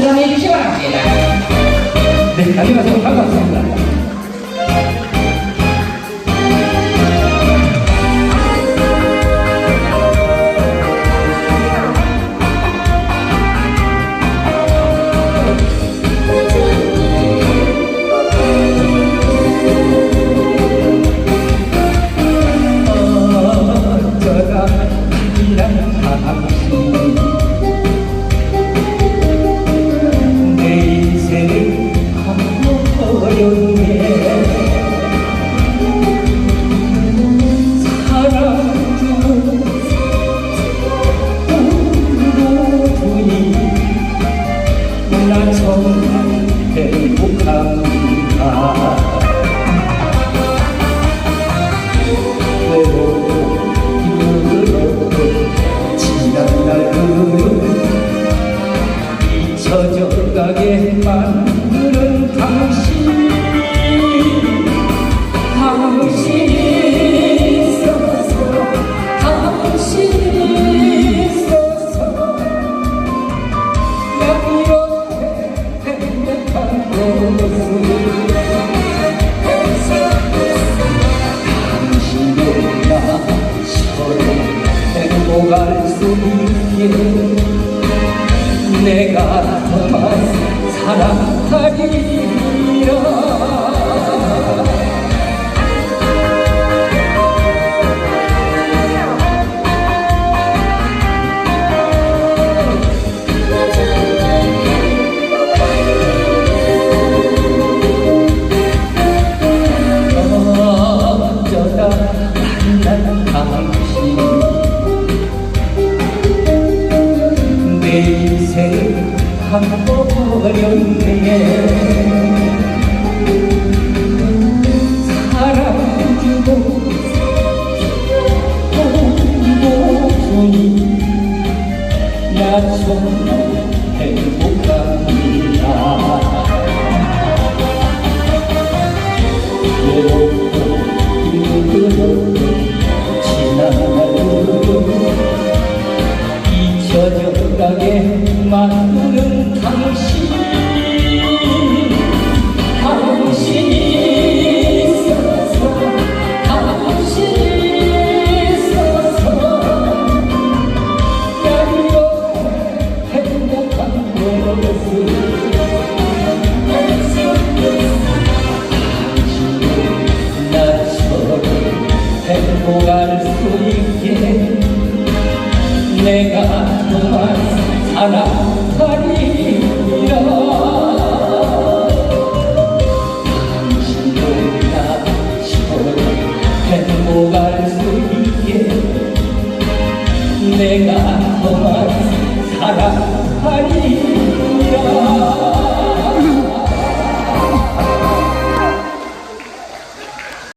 박수를 해주시기 바랍니다. 네, 안녕하세요. 반갑습니다. 내가 사랑하리라 바꿔버렸네 사랑 주고 보니 나 정말 행복합니다. 외롭 내가 너만 사랑하리라. 당신도 나처럼 행복할 수 있게. 내가 너만 사랑하리라